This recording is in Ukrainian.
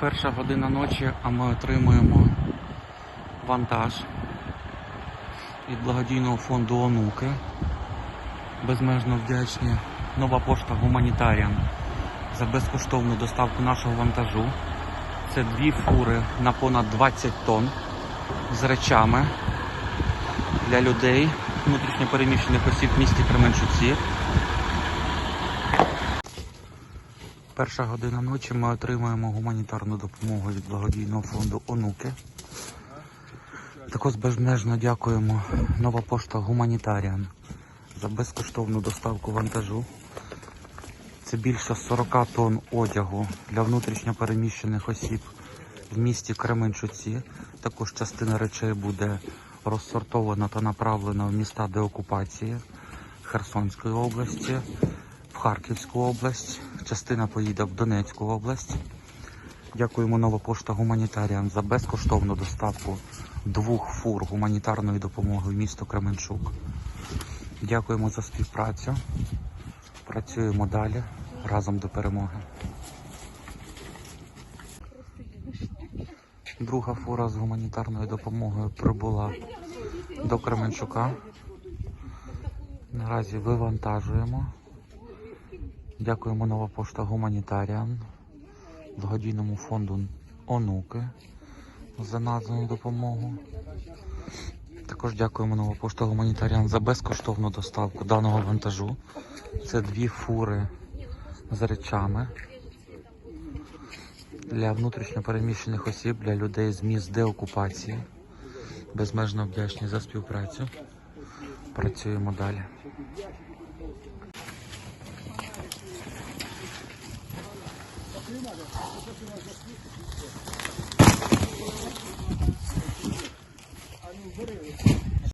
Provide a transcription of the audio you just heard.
Перша година ночі, а ми отримуємо вантаж від благодійного фонду Онуки. Безмежно вдячні нова пошта Гуманітаріан за безкоштовну доставку нашого вантажу. Це дві фури на понад 20 тонн з речами для людей, внутрішньопереміщених осіб в місті Кременчуці. Перша година ночі ми отримуємо гуманітарну допомогу від благодійного фонду Онуки. Також безмежно дякуємо нова пошта Гуманітаріан за безкоштовну доставку вантажу. Це більше 40 тонн одягу для внутрішньопереміщених осіб в місті Кременчуці. Також частина речей буде розсортована та направлена в міста деокупації Херсонської області, в Харківську область. Частина поїде в Донецьку область. Дякуємо нова пошта Гуманітаріан за безкоштовну доставку двох фур гуманітарної допомоги в місто Кременчук. Дякуємо за співпрацю. Працюємо далі разом до перемоги. Друга фура з гуманітарною допомогою прибула до Кременчука. Наразі вивантажуємо. Дякуємо нова пошта Гуманітаріан, благодійному фонду Онуки за названу допомогу. Також дякуємо нова пошта Гуманітаріан за безкоштовну доставку даного вантажу. Це дві фури з речами для внутрішньопереміщених осіб, для людей з міст деокупації. Безмежно вдячні за співпрацю. Працюємо далі. А не вберили.